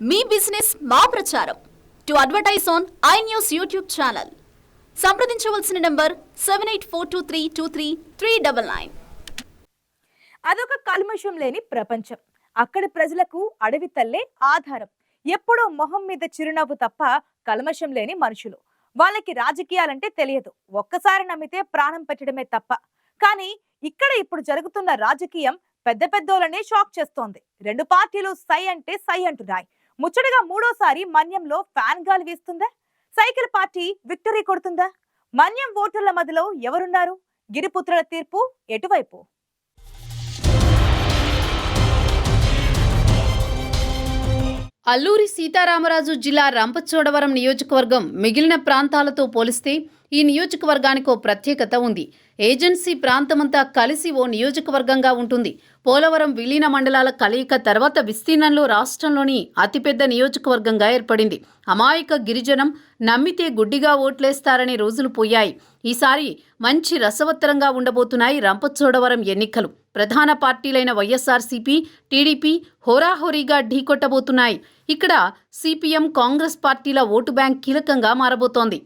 మీ business మా ప్రచారం. To advertise on I news YouTube channel. సంప్రదించవలసిన number seven eight four two three two three three double nine. అదొక కల్మషం లేని ప్రపంచం. అక్కడి ప్రజలకు అడవి తల్లే ఆధారం. ఎప్పుడో మొహం మీద చిరునవ్వు తప్ప కల్మషం లేని మనుషులు. వాళ్ళకి రాజకీయాలంటే తెలియదు. ఒక్కసారి నమ్మితే ప్రాణం పెట్టడమే తప్ప. కానీ ఇక్కడ ఇప్పుడు జరుగుతున్న రాజకీయం పెద్ద పెద్దోళ్ళనే షాక్ చేస్తోంది. రెండు పార్టీలు సై అంటే సై అంటున్నాయి. ముచ్చటగా మూడోసారి మన్యంలో ఫ్యాన్ గాలి వీస్తుందా? సైకిల్ పార్టీ విక్టరీ కొడుతుందా? మన్యం ఓటర్ల మధ్యలో ఎవరున్నారు? గిరిపుత్రుల తీర్పు ఎటువైపు? అల్లూరి సీతారామరాజు జిల్లా రంపచోడవరం నియోజకవర్గం మిగిలిన ప్రాంతాలతో పోలిస్తే ఈ నియోజకవర్గానికి ఓ ప్రత్యేకత ఉంది. ఏజెన్సీ ప్రాంతమంతా కలిసి ఓ నియోజకవర్గంగా ఉంటుంది. పోలవరం విలీన మండలాల కలయిక తర్వాత విస్తీర్ణంలో రాష్ట్రంలోని అతిపెద్ద నియోజకవర్గంగా ఏర్పడింది. అమాయక గిరిజనం నమ్మితే గుడ్డిగా ఓట్లేస్తారనే రోజులు పోయాయి. ఈసారి మంచి రసవత్తరంగా ఉండబోతున్నాయి రంపచోడవరం ఎన్నికలు. ప్రధాన పార్టీలైన వైఎస్ఆర్సీపీ టీడీపీ హోరాహోరీగా ఢీకొట్టబోతున్నాయి ఇక్కడ సిపిఎం కాంగ్రెస్ పార్టీల ఓటు బ్యాంక్ కీలకంగా మారబోతోంది.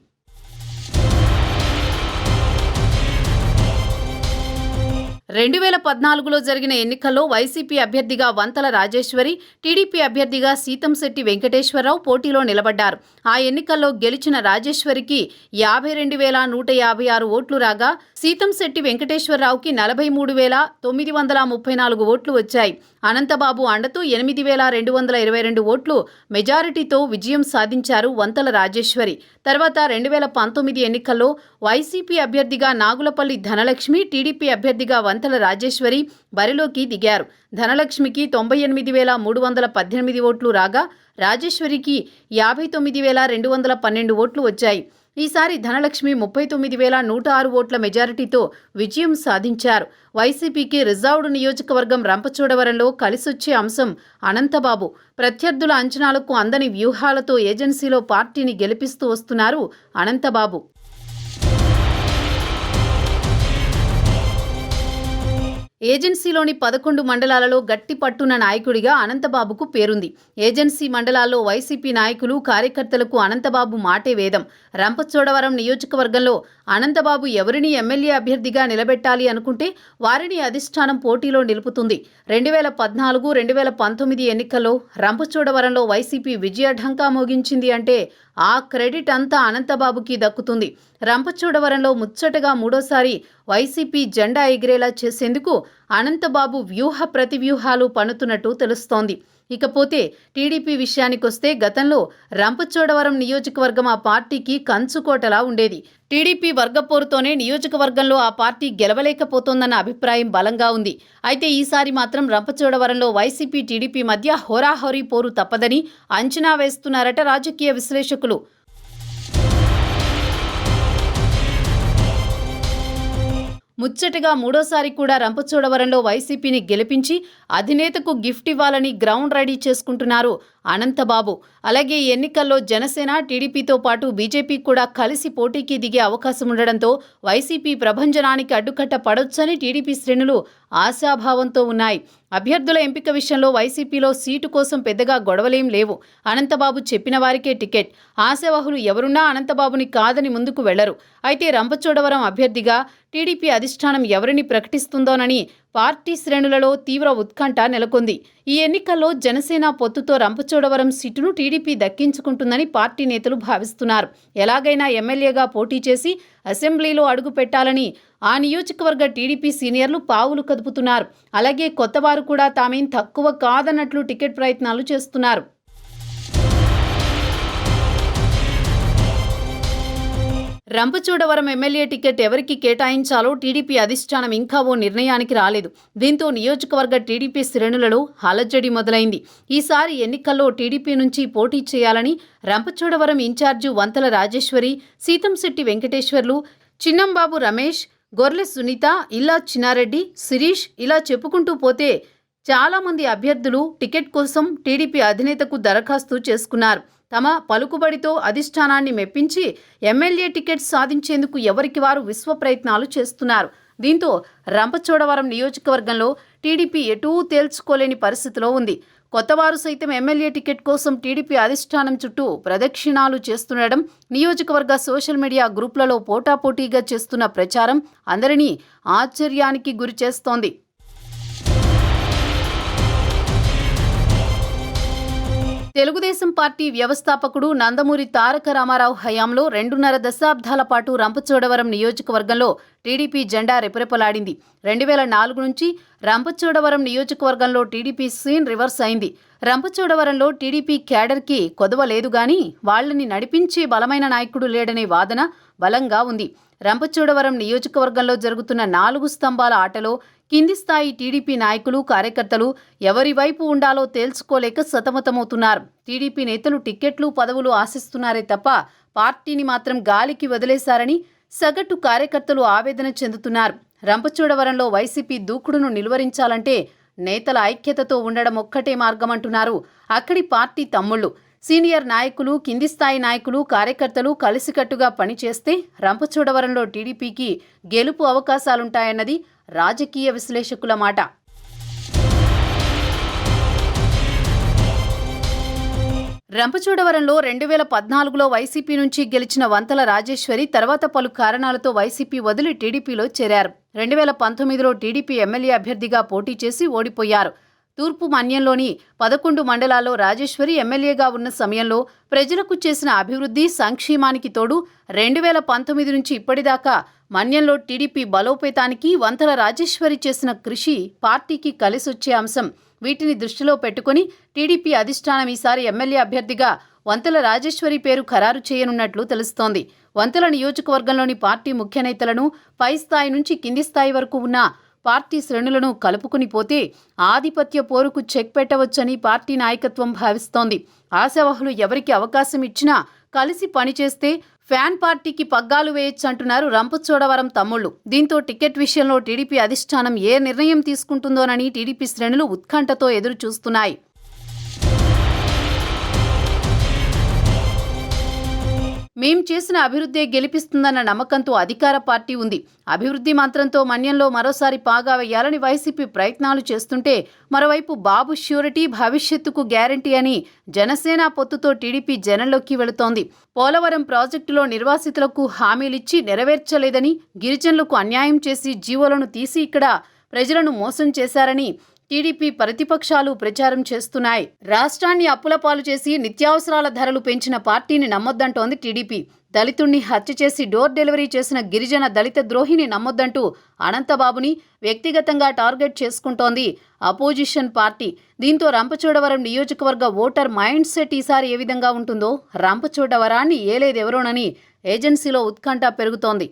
రెండు వేల పద్నాలుగులో జరిగిన ఎన్నికల్లో వైసీపీ అభ్యర్థిగా వంతల రాజేశ్వరి టీడీపీ అభ్యర్థిగా సీతంశెట్టి వెంకటేశ్వరరావు పోటీలో నిలబడ్డారు. ఆ ఎన్నికల్లో గెలిచిన రాజేశ్వరికి యాభై రెండు వేల నూట యాభై ఆరు ఓట్లు రాగా సీతంశెట్టి వెంకటేశ్వరరావుకి నలభై మూడు వేల తొమ్మిది వందల ముప్పై నాలుగు ఓట్లు వచ్చాయి. అనంతబాబు అండతో ఎనిమిది వేల రెండు వందల ఇరవై రెండు ఓట్లు మెజారిటీతో విజయం సాధించారు వంతల రాజేశ్వరి. తర్వాత రెండు వేల పంతొమ్మిది ఎన్నికల్లో వైసీపీ అభ్యర్థిగా నాగులపల్లి ధనలక్ష్మి టీడీపీ అభ్యర్థిగా వంతల రాజేశ్వరి బరిలోకి దిగారు. ధనలక్ష్మికి తొంభై ఎనిమిది వేల మూడు వందల పద్దెనిమిది ఓట్లు రాగా రాజేశ్వరికి యాభై తొమ్మిది వేల రెండు వందల పన్నెండు ఓట్లు వచ్చాయి. ఈసారి ధనలక్ష్మి ముప్పై తొమ్మిది వేల నూట ఆరు ఓట్ల మెజారిటీతో విజయం సాధించారు. వైసీపీకి రిజర్వ్డ్ నియోజకవర్గం రంపచోడవరంలో కలిసొచ్చే అంశం అనంతబాబు. ప్రత్యర్థుల అంచనాలకు అందని వ్యూహాలతో ఏజెన్సీలో పార్టీని గెలిపిస్తూ వస్తున్నారు అనంతబాబు. ఏజెన్సీలోని పదకొండు మండలాలలో గట్టి పట్టున్న నాయకుడిగా అనంతబాబుకు పేరుంది. ఏజెన్సీ మండలాల్లో వైసీపీ నాయకులు కార్యకర్తలకు అనంతబాబు మాటే వేదం. రంపచోడవరం నియోజకవర్గంలో అనంతబాబు ఎవరిని ఎమ్మెల్యే అభ్యర్థిగా నిలబెట్టాలి అనుకుంటే వారిని అధిష్టానం పోటీలో నిలుపుతుంది. రెండు వేల పద్నాలుగు రెండు వేల పంతొమ్మిది ఎన్నికల్లో రంపచోడవరంలో వైసీపీ విజయఢంకా మోగించింది అంటే ఆ క్రెడిట్ అంతా అనంతబాబుకి దక్కుతుంది. రంపచోడవరంలో ముచ్చటగా మూడోసారి వైసీపీ జెండా ఎగిరేలా చేసేందుకు అనంతబాబు వ్యూహ ప్రతివ్యూహాలు పన్నుతున్నట్టు తెలుస్తోంది. ఇకపోతే టీడీపీ విషయానికొస్తే గతంలో రంపచోడవరం నియోజకవర్గం ఆ పార్టీకి కంచుకోటలా ఉండేది. టీడీపీ వర్గపోరుతోనే నియోజకవర్గంలో ఆ పార్టీ గెలవలేకపోతోందన్న అభిప్రాయం బలంగా ఉంది. అయితే ఈసారి మాత్రం రంపచోడవరంలో వైసీపీ టీడీపీ మధ్య హోరాహోరీ పోరు తప్పదని అంచనా వేస్తున్నారట రాజకీయ విశ్లేషకులు. ముచ్చటగా మూడోసారి కూడా రంపచోడవరంలో వైసీపీని గెలిపించి అధినేతకు గిఫ్ట్ ఇవ్వాలని గ్రౌండ్ రెడీ చేసుకుంటున్నారు అనంతబాబు. అలాగే ఎన్నికల్లో జనసేన టీడీపీతో పాటు బీజేపీ కూడా కలిసి పోటీకి దిగే అవకాశం ఉండడంతో వైసీపీ ప్రభంజనానికి అడ్డుకట్ట పడొచ్చని టీడీపీ శ్రేణులు ఆశాభావంతో ఉన్నాయి. అభ్యర్థుల ఎంపిక విషయంలో వైసీపీలో సీటు కోసం పెద్దగా గొడవలేం లేవు. అనంతబాబు చెప్పిన వారికే టికెట్. ఆశావాహులు ఎవరున్నా అనంతబాబుని కాదని ముందుకు వెళ్ళరు. అయితే రంపచోడవరం అభ్యర్థిగా టీడీపీ అధిష్టానం ఎవరిని ప్రకటిస్తుందోనని పార్టీ శ్రేణులలో తీవ్ర ఉత్కంఠ నెలకొంది. ఈ ఎన్నికల్లో జనసేన పొత్తుతో రంపచోడవరం సీటును టీడీపీ దక్కించుకుంటుందని పార్టీ నేతలు భావిస్తున్నారు. ఎలాగైనా ఎమ్మెల్యేగా పోటీ చేసి అసెంబ్లీలో అడుగు పెట్టాలని ఆ నియోజకవర్గ టీడీపీ సీనియర్లు పావులు కదుపుతున్నారు. అలాగే కొత్తవారు కూడా తామేం తక్కువ కాదన్నట్లు టికెట్ ప్రయత్నాలు చేస్తున్నారు. రంపచోడవరం ఎమ్మెల్యే టికెట్ ఎవరికి కేటాయించాలో టీడీపీ అధిష్టానం ఇంకా ఓ నిర్ణయానికి రాలేదు. దీంతో నియోజకవర్గ టీడీపీ శ్రేణులలో హలజడి మొదలైంది. ఈసారి ఎన్నికల్లో టీడీపీ నుంచి పోటీ చేయాలని రంపచోడవరం ఇన్ఛార్జు వంతల రాజేశ్వరి సీతంశెట్టి వెంకటేశ్వర్లు చిన్నంబాబు రమేష్ గొర్లె సునీత ఇల్లా చిన్నారెడ్డి శిరీష్ ఇలా చెప్పుకుంటూ పోతే చాలామంది అభ్యర్థులు టికెట్ కోసం టీడీపీ అధినేతకు దరఖాస్తు చేసుకున్నారు. తమ పలుకుబడితో అధిష్టానాన్ని మెప్పించి ఎమ్మెల్యే టికెట్ సాధించేందుకు ఎవరికి వారు విశ్వ ప్రయత్నాలు చేస్తున్నారు. దీంతో రంపచోడవరం నియోజకవర్గంలో టీడీపీ ఎటూ తేల్చుకోలేని పరిస్థితిలో ఉంది. కొత్తవారు సైతం ఎమ్మెల్యే టికెట్ కోసం టీడీపీ అధిష్టానం చుట్టూ ప్రదక్షిణాలు చేస్తుండడం నియోజకవర్గ సోషల్ మీడియా గ్రూపులలో పోటాపోటీగా చేస్తున్న ప్రచారం అందరినీ ఆశ్చర్యానికి గురి తెలుగుదేశం పార్టీ వ్యవస్థాపకుడు నందమూరి తారక రామారావు హయాంలో రెండున్నర దశాబ్దాల పాటు రంపచోడవరం నియోజకవర్గంలో టీడీపీ జెండా రెపరెపలాడింది. రెండు వేల నాలుగు నుంచి రంపచోడవరం నియోజకవర్గంలో టీడీపీ సీన్ రివర్స్ అయింది. రంపచోడవరంలో టీడీపీ క్యాడర్కి కొదవ లేదు గాని వాళ్ళని నడిపించే బలమైన నాయకుడు లేడనే వాదన బలంగా ఉంది. రంపచోడవరం నియోజకవర్గంలో జరుగుతున్న నాలుగు స్తంభాల ఆటలో కింది స్థాయి టీడీపీ నాయకులు కార్యకర్తలు ఎవరి వైపు ఉండాలో తేల్చుకోలేక సతమతమవుతున్నారు. టీడీపీ నేతలు టిక్కెట్లు పదవులు ఆశిస్తున్నారే తప్ప పార్టీని మాత్రం గాలికి వదిలేశారని సగటు కార్యకర్తలు ఆవేదన చెందుతున్నారు. రంపచోడవరంలో వైసీపీ దూకుడును నిలువరించాలంటే నేతల ఐక్యతతో ఉండడం ఒక్కటే మార్గమంటున్నారు. అక్కడి పార్టీ తమ్ముళ్ళు. సీనియర్ నాయకులు కింది స్థాయి నాయకులు కార్యకర్తలు కలిసికట్టుగా పనిచేస్తే రంపచోడవరంలో టీడీపీకి గెలుపు అవకాశాలుంటాయన్నది రాజకీయ విశ్లేషకుల మాట. రంపచోడవరంలో రెండు వేల పద్నాలుగులో వైసీపీ నుంచి గెలిచిన వంతల రాజేశ్వరి తర్వాత పలు కారణాలతో వైసీపీ వదిలి టీడీపీలో చేరారు. రెండు వేల పంతొమ్మిదిలో టీడీపీ ఎమ్మెల్యే అభ్యర్థిగా పోటీ చేసి ఓడిపోయారు. తూర్పు మన్యంలోని పదకొండు మండలాల్లో రాజేశ్వరి ఎమ్మెల్యేగా ఉన్న సమయంలో ప్రజలకు చేసిన అభివృద్ధి సంక్షేమానికి తోడు రెండు వేల పంతొమ్మిది నుంచి ఇప్పటిదాకా మన్యంలో టీడీపీ బలోపేతానికి వంతల రాజేశ్వరి చేసిన కృషి పార్టీకి కలిసొచ్చే అంశం. వీటిని దృష్టిలో పెట్టుకుని టీడీపీ అధిష్టానం ఈసారి ఎమ్మెల్యే అభ్యర్థిగా వంతల రాజేశ్వరి పేరు ఖరారు చేయనున్నట్లు తెలుస్తోంది. వంతల నియోజకవర్గంలోని పార్టీ ముఖ్య నేతలను పై స్థాయి నుంచి కింది స్థాయి వరకు ఉన్న పార్టీ శ్రేణులను కలుపుకుని పోతే ఆధిపత్య పోరుకు చెక్ పెట్టవచ్చని పార్టీ నాయకత్వం భావిస్తోంది. ఆశావహులు ఎవరికి అవకాశం ఇచ్చినా కలిసి పనిచేస్తే ఫ్యాన్ పార్టీకి పగ్గాలు వేయొచ్చు అంటున్నారు రంపచోడవరం తమ్ముళ్ళు దీంతో టికెట్ విషయంలో టీడీపీ అధిష్టానం ఏ నిర్ణయం తీసుకుంటుందోనని టీడీపీ శ్రేణులు ఉత్కంఠతో ఎదురు చూస్తున్నాయి మేం చేసిన అభివృద్ధే గెలిపిస్తుందన్న నమ్మకంతో అధికార పార్టీ ఉంది. అభివృద్ధి మంత్రంతో మన్యంలో మరోసారి పాగా వేయాలని వైసీపీ ప్రయత్నాలు చేస్తుంటే మరోవైపు బాబు ష్యూరిటీ భవిష్యత్తుకు గ్యారంటీ అని జనసేన పొత్తుతో టీడీపీ జనంలోకి వెళుతోంది. పోలవరం ప్రాజెక్టులో నిర్వాసితులకు హామీలిచ్చి నెరవేర్చలేదని గిరిజనులకు అన్యాయం చేసి జీవోలను తీసి ఇక్కడ ప్రజలను మోసం చేశారని టీడీపీ ప్రతిపక్షాలు ప్రచారం చేస్తున్నాయి. రాష్ట్రాన్ని అప్పుల పాలు చేసి నిత్యావసరాల ధరలు పెంచిన పార్టీని నమ్మొద్దంటోంది టీడీపీ. దళితుణ్ణి హత్య చేసి డోర్ డెలివరీ చేసిన గిరిజన దళిత ద్రోహిని నమ్మొద్దంటూ అనంతబాబుని వ్యక్తిగతంగా టార్గెట్ చేసుకుంటోంది అపోజిషన్ పార్టీ. దీంతో రంపచోడవరం నియోజకవర్గ ఓటర్ మైండ్ సెట్ ఈసారి ఏ విధంగా ఉంటుందో రంపచోడవరాన్ని ఏలేదెవరోనని ఏజెన్సీలో ఉత్కంఠ పెరుగుతోంది.